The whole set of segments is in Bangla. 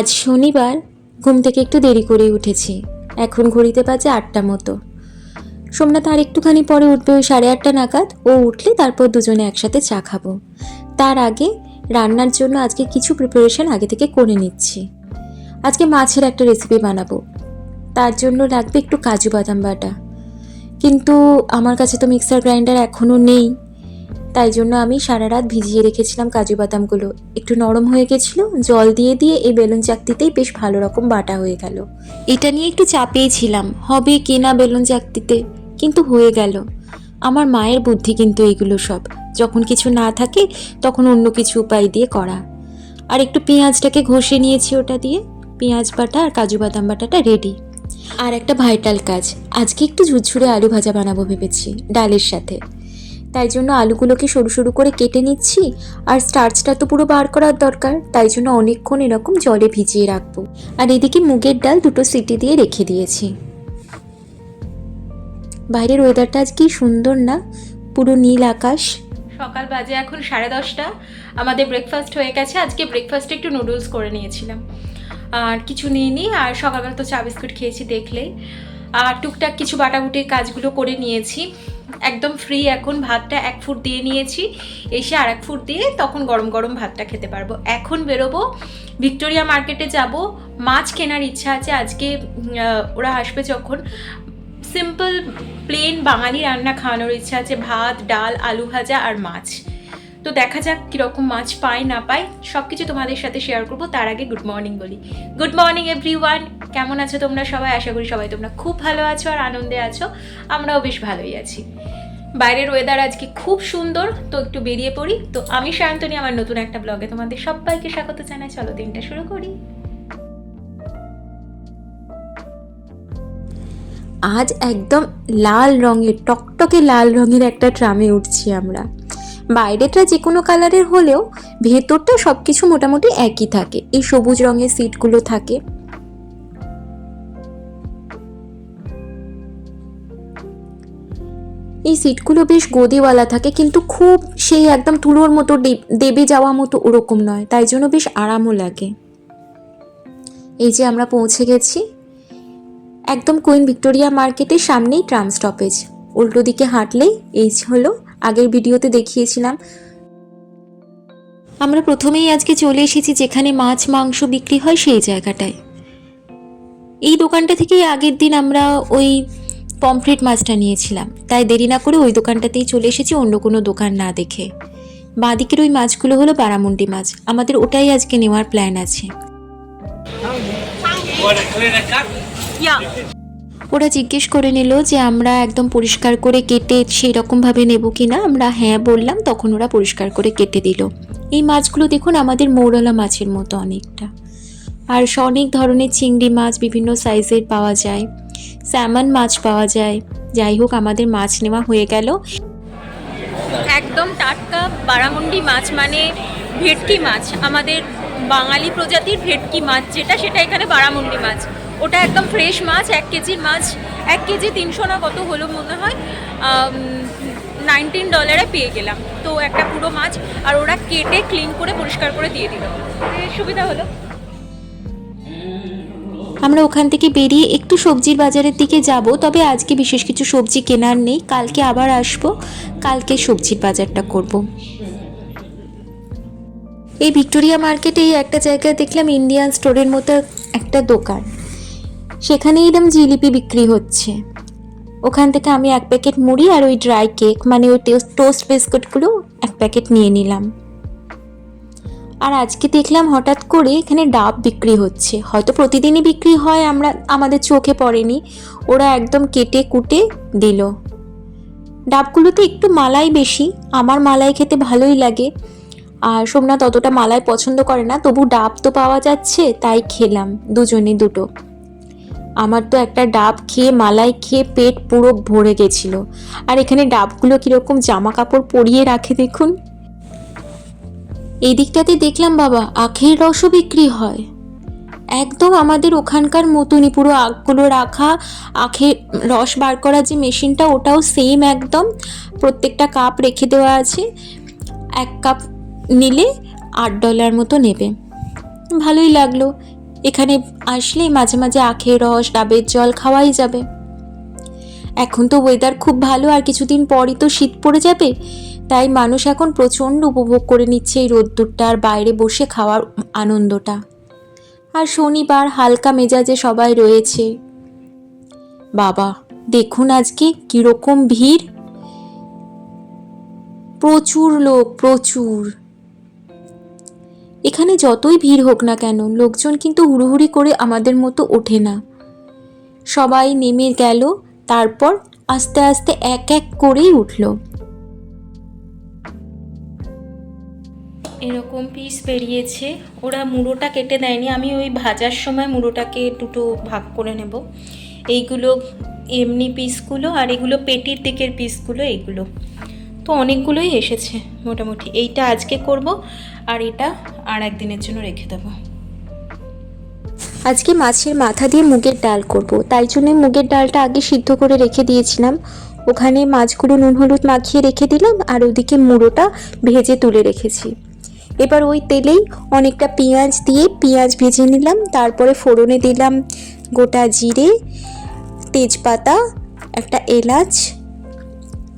আজ শনিবার ঘুম থেকে একটু দেরি করে উঠেছি। এখন ঘড়িতে বাজে আটটা মতো। সোমনাথ আর একটুখানি পরে উঠবে ওই সাড়ে আটটা নাগাদ। ও উঠলে তারপর দুজনে একসাথে চা খাব। তার আগে রান্নার জন্য আজকে কিছু প্রিপারেশন আগে থেকে করে নিচ্ছি। আজকে মাছের একটা রেসিপি বানাবো। তার জন্য লাগবে একটু কাজু বাদাম বাটা। কিন্তু আমার কাছে তো মিক্সার গ্রাইন্ডার এখনও নেই। তাই জন্য আমি সারা রাত ভিজিয়ে রেখেছিলাম কাজু বাদামগুলো। একটু নরম হয়ে গেছিল, জল দিয়ে দিয়ে এই বেলুন চাকতিতেই বেশ ভালো রকম বাটা হয়ে গেল। এটা নিয়ে একটু চাপেই ছিলাম হবে কি না বেলুন চাকতিতে? কিন্তু হয়ে গেল। আমার মায়ের বুদ্ধি কিন্তু এইগুলো সব। যখন কিছু না থাকে, তখন অন্য কিছু উপায় দিয়ে করা। আর একটু পেঁয়াজটাকে ঘষে নিয়েছি ওটা দিয়ে। পেঁয়াজ বাটা আর কাজু বাদাম বাটাটা রেডি আর একটা ভাইটাল কাজ, আজকে একটু ঝুরঝুরে আলু ভাজা বানাবো ভেবেছি, ডালের সাথে। তাই জন্য আলুগুলোকে সরু সরু করে কেটে নিচ্ছি, আর স্টার্চটা তো পুরো বার করার দরকার, তাই জন্য অনেকক্ষণ এরকম জলে ভিজিয়ে রাখব। আর এদিকে মুগের ডাল দুটো সিটি দিয়ে রেখে দিয়েছি। বাইরের ওয়েদারটা আজ কি সুন্দর না, পুরো নীল আকাশ। সকাল বাজে এখন সাড়ে দশটা, আমাদের ব্রেকফাস্ট হয়ে গেছে, আজকে ব্রেকফাস্টে একটু নুডলস করে নিয়েছিলাম। আর কিছু নিইনি, আর সকালবেলা তো চা বিস্কুট খেয়েছি দেখলেই। আর টুকটাক কিছু বাটাবুটির কাজগুলো করে নিয়েছি। একদম ফ্রি এখন ভাতটা এক ফুট দিয়ে নিয়েছি। এসে আর এক ফুট দিয়ে তখন গরম গরম ভাতটা খেতে পারব। এখন বেরোবো, ভিক্টোরিয়া মার্কেটে যাব। মাছ কেনার ইচ্ছা আছে। আজকে ওরা আসবে যখন। সিম্পল প্লেন বাঙালি রান্না খাওয়ানোর ইচ্ছা আছে। ভাত, ডাল, আলু ভাজা আর মাছ। তো দেখা যাক কীরকম মাছ পাই না পাই সব কিছু তোমাদের সাথে শেয়ার করব। তার আগে গুড মর্নিং বলি। গুড মর্নিং এভরিওয়ান কেমন আছো তোমরা সবাই? আশা করি সবাই তোমরা খুব ভালো আছো আর আনন্দে আছো। আমরাও বেশ ভালোই আছি। বাইরের ওয়েদার আজকে খুব সুন্দর, তো একটু বেরিয়ে পড়ি। তো আমি সায়ন্তনী আমার নতুন একটা ব্লগে তোমাদের সবাইকে স্বাগত জানাই। চলো দিনটা শুরু করি। আজ একদম লাল রঙের, টকটকে লাল রঙের একটা ট্রামে উঠছি আমরা। বাইরেটা যে কোনো কালারের হলেও ভেতরটা সব কিছু মোটামুটি একই থাকে। এই সবুজ রঙের সিটগুলো থাকে। এই সিটগুলো বেশ গদিওয়ালা থাকে, কিন্তু খুব সেই একদম তুলোর মতো দেবে যাওয়া মতো ওরকম নয়, তাই জন্য বেশ আরামও লাগে। এই যে আমরা পৌঁছে গেছি, একদম কুইন ভিক্টোরিয়া মার্কেটের সামনেই ট্রাম স্টপেজ। উল্টো দিকে হাঁটলেই এই হলো আগের ভিডিওতে দেখিয়েছিলাম। আমরা প্রথমেই আজকে চলে এসেছি যেখানে মাছ মাংস বিক্রি হয় সেই জায়গাটায়। এই দোকানটা থেকেই আগের দিন আমরা ওই পমফ্রেট মাছটা নিয়েছিলাম। তাই দেরি না করে ওই দোকানটাতেই চলে এসেছি, অন্য কোনো দোকান না দেখে। বাঁদিকের ওই মাছগুলো হলো বারামুন্ডি মাছ। আমাদের ওটাই আজকে নেওয়ার প্ল্যান আছে। ওরা জিজ্ঞেস করে নিল যে আমরা একদম পরিষ্কার করে কেটে সেই রকমভাবে নেব কি না আমরা হ্যাঁ বললাম, তখন ওরা পরিষ্কার করে কেটে দিল। এই মাছগুলো দেখুন আমাদের মৌরলা মাছের মতো অনেকটা। আর অনেক ধরনের চিংড়ি মাছ, বিভিন্ন সাইজের পাওয়া যায়। স্যামন মাছ পাওয়া যায়। যাই হোক, আমাদের মাছ নেওয়া হয়ে গেল। একদম টাটকা বারামুন্ডি মাছ মানে ভেটকি মাছ। আমাদের বাঙালি প্রজাতির ভেটকি মাছ যেটা, সেটা এখানে বারামুন্ডি মাছ। ওটা একদম ফ্রেশ মাছ, এক কেজির মাছ, এক কেজি তিনশো না কত হলো মনে হয় নাইনটিন ডলারে পেয়ে গেলাম। তো একটা পুরো মাছ, আর ওরা কেটে ক্লিন করে পরিষ্কার করে দিয়ে দিল। সুবিধা হলো। আমরা ওখান থেকে বেরিয়ে একটু সবজির বাজারের দিকে যাব, তবে আজকে বিশেষ কিছু সবজি কেনার নেই। কালকে আবার আসব, কালকে সবজির বাজারটা করব। এই ভিক্টোরিয়া মার্কেটে এই একটা জায়গায় দেখলাম ইন্ডিয়ান স্টোরের মতো একটা দোকান। সেখানে এরকম জিলিপি বিক্রি হচ্ছে। ওখান থেকে আমি এক প্যাকেট মুড়ি আর ওই ড্রাই কেক মানে ওই টোস্ট বিস্কুটগুলো এক প্যাকেট নিয়ে নিলাম। আর আজকে দেখলাম হঠাৎ করে এখানে ডাব বিক্রি হচ্ছে। হয়তো প্রতিদিনই বিক্রি হয়, আমরা, আমাদের চোখে পড়েনি। ওরা একদম কেটে কুটে দিল। ডাবগুলোতে একটু মালাই বেশি, আমার মালাই খেতে ভালোই লাগে। আর সোমনাথ অতটা মালাই পছন্দ করে না, তবু ডাব তো পাওয়া যাচ্ছে, তাই খেলাম, দুজনে দুটো। আমার তো একটা ডাব খেয়ে, মালাই খেয়ে পেট পুরো ভরে গেছিল। আর এখানে ডাবগুলো কীরকম জামা কাপড় পরিয়ে রাখে দেখুন। এই দিকটাতে দেখলাম বাবা, আখের রসও বিক্রি হয়। একদম আমাদের ওখানকার মতনই পুরো আখগুলো রাখা, আখের রস বার করার যে মেশিনটা, ওটাও সেম একদম। প্রত্যেকটা কাপ রেখে দেওয়া আছে। এক কাপ নিলে আট ডলার মতো নেবে। ভালোই লাগল। এখানে আসলেই মাঝে মাঝে আখের রস, ডাবের জল খাওয়াই যাবে। এখন তো ওয়েদার খুব ভালো আর কিছুদিন পরই তো শীত পড়ে যাবে। তাই মানুষ এখন প্রচণ্ড উপভোগ করে নিচ্ছে এই রোদ্দুরটা আর বাইরে বসে খাওয়ার আনন্দটা। আর শনিবার হালকা মেজাজে সবাই রয়েছে। বাবা, দেখুন আজকে কীরকম ভিড়। প্রচুর লোক, প্রচুর। এখানে যতই ভিড় হোক না কেন, লোকজন কিন্তু হুড়োহুড়ি করে আমাদের মতো ওঠে না। সবাই নেমে গেল, তারপর আস্তে আস্তে এক এক করেই উঠল। এরকম পিস বেরিয়েছে। ওরা মুড়োটা কেটে দেয়নি। আমি ওই ভাজার সময় মুড়োটাকে দুটো ভাগ করে নেব। এইগুলো এমনি পিসগুলো আর এগুলো পেটির দিকের পিসগুলো এইগুলো। তো অনেকগুলোই এসেছে, মোটামুটি। এইটা আজকে করব আর এটা আর একদিনের জন্য রেখে দেবো। আজকে মাছের মাথা দিয়ে মুগের ডাল করব। তাই জন্য মুগের ডালটা আগে সিদ্ধ করে রেখে দিয়েছিলাম। ওখানে মাছগুলো নুন হলুদ মাখিয়ে রেখে দিলাম আর ওদিকে মুড়োটা ভেজে তুলে রেখেছি। এবার ওই তেলেই অনেকটা পেঁয়াজ দিয়ে পেঁয়াজ ভেজে নিলাম, তারপরে ফোড়নে দিলাম গোটা জিরে, তেজপাতা, একটা এলাচ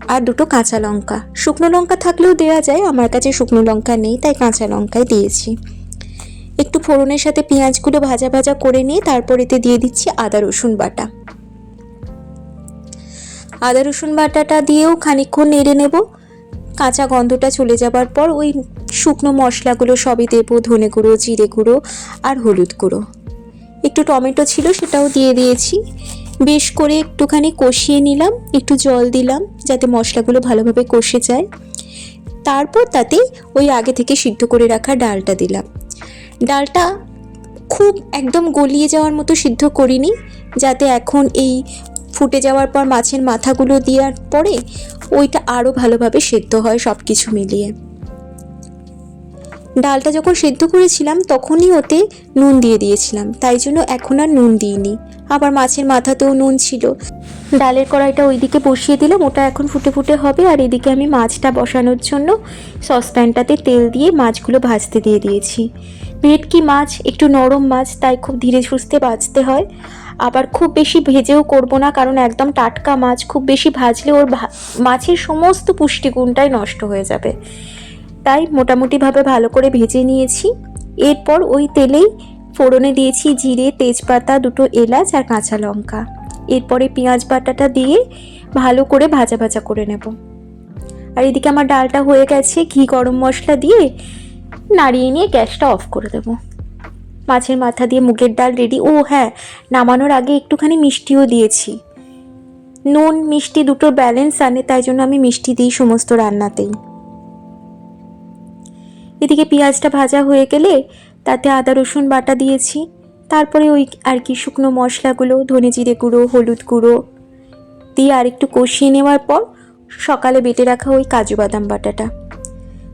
আর দুটো কাঁচা লঙ্কা। শুকনো লঙ্কা থাকলেও দেওয়া যায়, আমার কাছে শুকনো লঙ্কা নেই, তাই কাঁচা লঙ্কাই দিয়েছি। একটু ফোড়নের সাথে পেঁয়াজগুলো ভাজা ভাজা করে নিয়ে তারপর এতে দিয়ে দিচ্ছি আদা, রসুন বাটা। আদা, রসুন বাটাটা দিয়েও খানিকক্ষণ নেড়ে নেব। কাঁচা গন্ধটা চলে যাবার পর ওই শুকনো মশলাগুলো সবই দেবো, ধনে গুঁড়ো, জিরে গুঁড়ো আর হলুদ গুঁড়ো। একটু টমেটো ছিল সেটাও দিয়ে দিয়েছি। বেশ করে একটুখানি কষিয়ে নিলাম, একটু জল দিলাম, যাতে মশলাগুলো ভালোভাবে কষে যায়। তারপর তাতে ওই আগে থেকে সিদ্ধ করে রাখা ডালটা দিলাম। ডালটা খুব একদম গলিয়ে যাওয়ার মতো সিদ্ধ করিনি, যাতে এখন এই ফুটে যাওয়ার পর মাছের মাথাগুলো দেওয়ার পরে ওইটা আরও ভালোভাবে সেদ্ধ হয় সব কিছু মিলিয়ে। ডালটা যখন সেদ্ধ করেছিলাম, তখনই ওতে নুন দিয়ে দিয়েছিলাম। তাই জন্য এখন আর নুন দিইনি। আবার মাছের মাথাতেও নুন ছিল। ডালের কড়াইটা ওইদিকে বসিয়ে দিলাম। ওটা এখন ফুটে ফুটে হবে। আর এদিকে আমি মাছটা বসানোর জন্য সসপ্যানটাতে তেল দিয়ে মাছগুলো ভাজতে দিয়ে দিয়েছি। ভেটকি মাছ, একটু নরম মাছ, তাই খুব ধীরে সুস্থে ভাজতে হয়। আবার খুব বেশি ভেজেও করব না, কারণ একদম টাটকা মাছ। খুব বেশি ভাজলে ওর মাছের সমস্ত পুষ্টিগুণটাই নষ্ট হয়ে যাবে। তাই মোটামুটিভাবে ভালো করে ভেজে নিয়েছি। এরপর ওই তেলেই ফোড়নে দিয়েছি জিরে, তেজপাতা, দুটো এলাচ আর কাঁচা লঙ্কা। এরপরে পেঁয়াজ বাটাটা দিয়ে ভালো করে ভাজা ভাজা করে নেব। আর এদিকে আমার ডালটা হয়ে গেছে, ঘি গরম মশলা দিয়ে নাড়িয়ে নিয়ে গ্যাসটা অফ করে দেব। মাছের মাথা দিয়ে মুগের ডাল রেডি। ও হ্যাঁ নামানোর আগে একটুখানি মিষ্টিও দিয়েছি। নুন, মিষ্টি দুটো ব্যালেন্স আনে, তাই জন্য আমি মিষ্টি দিই সমস্ত রান্নাতেই। এদিকে পেঁয়াজটা ভাজা হয়ে গেলে তাতে আদা, রসুন বাটা দিয়েছি। তারপরে ওই আর কি শুকনো মশলাগুলো, ধনে জিরে গুঁড়ো, হলুদ গুঁড়ো দিয়ে আর একটু কষিয়ে নেওয়ার পর সকালে বেটে রাখা ওই কাজু বাদাম বাটাটা।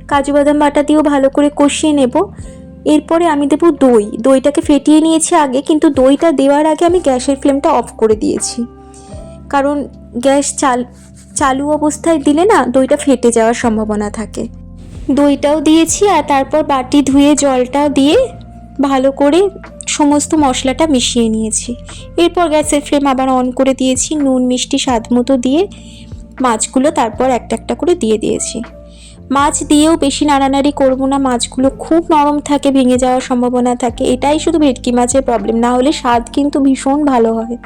কাজু বাদাম বাটা দিয়েও ভালো করে কষিয়ে নেব। এরপরে আমি দেবো দই। দইটাকে ফেটিয়ে নিয়েছি আগে, কিন্তু দইটা দেওয়ার আগে আমি গ্যাসের ফ্লেমটা অফ করে দিয়েছি। কারণ গ্যাস চাল, চালু অবস্থায় দিলে না দইটা ফেটে যাওয়ার সম্ভাবনা থাকে। দইটাও দিয়েছি আর তারপর বাটি ধুয়ে জলটাও দিয়ে ভালো করে সমস্ত মশলাটা মিশিয়ে নিয়েছি। এরপর গ্যাসের ফ্লেম আবার অন করে দিয়েছি, নুন, মিষ্টি, স্বাদ মতো দিয়ে মাছগুলো তারপর একটা একটা করে দিয়ে দিয়েছি। মাছ দিয়েও বেশি নাড়ানাড়ি করব না, মাছগুলো খুব নরম থাকে, ভেঙে যাওয়ার সম্ভাবনা থাকে। এটাই শুধু ভেটকি মাছের প্রবলেম না হলে স্বাদ কিন্তু ভীষণ ভালো হয়।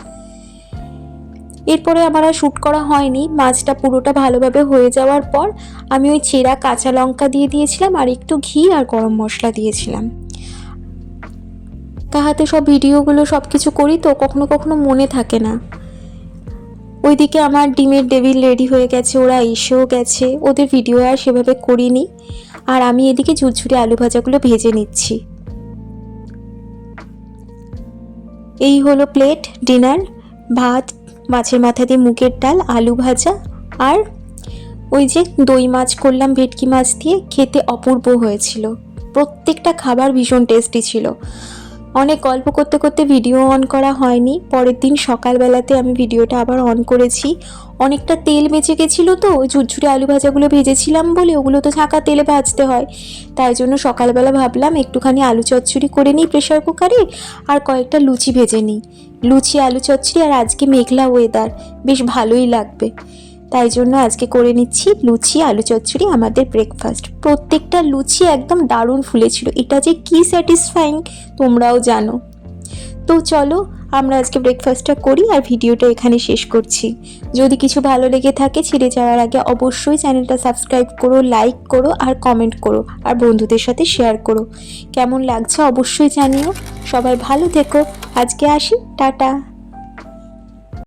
এরপরে আমার আর শ্যুট করা হয়নি। মাছটা পুরোটা ভালোভাবে হয়ে যাওয়ার পর আমি ওই চেরা কাঁচা লঙ্কা দিয়ে দিয়েছিলাম আর একটু ঘি আর গরম মশলা দিয়েছিলাম। তাহাতে সব ভিডিওগুলো সব কিছু করি তো কখনো কখনো মনে থাকে না। ওইদিকে আমার ডিমের ডেভিল রেডি হয়ে গেছে, ওরা এসেও গেছে। ওদের ভিডিও আর সেভাবে করিনি। আর আমি এদিকে ঝুরঝুরে আলু ভাজাগুলো ভেজে নিচ্ছি। এই হলো প্লেট, ডিনার, ভাত মাছের মাথা দিয়ে মুগের ডাল, আলু ভাজা আর ওই যে দই মাছ করলাম, ভেটকি মাছ দিয়ে খেতে অপূর্ব হয়েছিল। প্রত্যেকটা খাবার ভীষণ টেস্টি ছিল। অনেক গল্প করতে করতে ভিডিও অন করা হয়নি। পরের দিন সকালবেলাতে আমি ভিডিওটা আবার অন করেছি। অনেকটা তেল বেঁচে গেছিল তো ঝুরঝুরে আলু ভাজাগুলো ভেজেছিলাম বলে ওগুলো তো ঝাঁকা তেলে ভাজতে হয়। তাই জন্য সকালবেলা ভাবলাম একটুখানি আলু চচ্চড়ি করে নিই প্রেশার কুকারে আর কয়েকটা লুচি ভেজে নিই। লুচি, আলু চচ্চড়ি আর আজকে মেঘলা ওয়েদার বেশ ভালোই লাগবে। তাই জন্য আজকে করে নিচ্ছি লুচি, আলু চচ্চড়ি, আমাদের ব্রেকফাস্ট প্রত্যেকটা লুচি একদম দারুণ ফুলেছিল। এটা যে কি স্যাটিসফাইং তোমরাও জানো। তো চলো, আমরা আজকে ব্রেকফাস্টটা করি আর ভিডিওটা এখানে শেষ করছি। যদি কিছু ভালো লেগে থাকে ছেড়ে যাওয়ার আগে অবশ্যই চ্যানেলটা সাবস্ক্রাইব করো লাইক করো আর কমেন্ট করো আর বন্ধুদের সাথে শেয়ার করো। কেমন লাগছে অবশ্যই জানিও। সবাই ভালো থেকো। আজকে আসি। টাটা।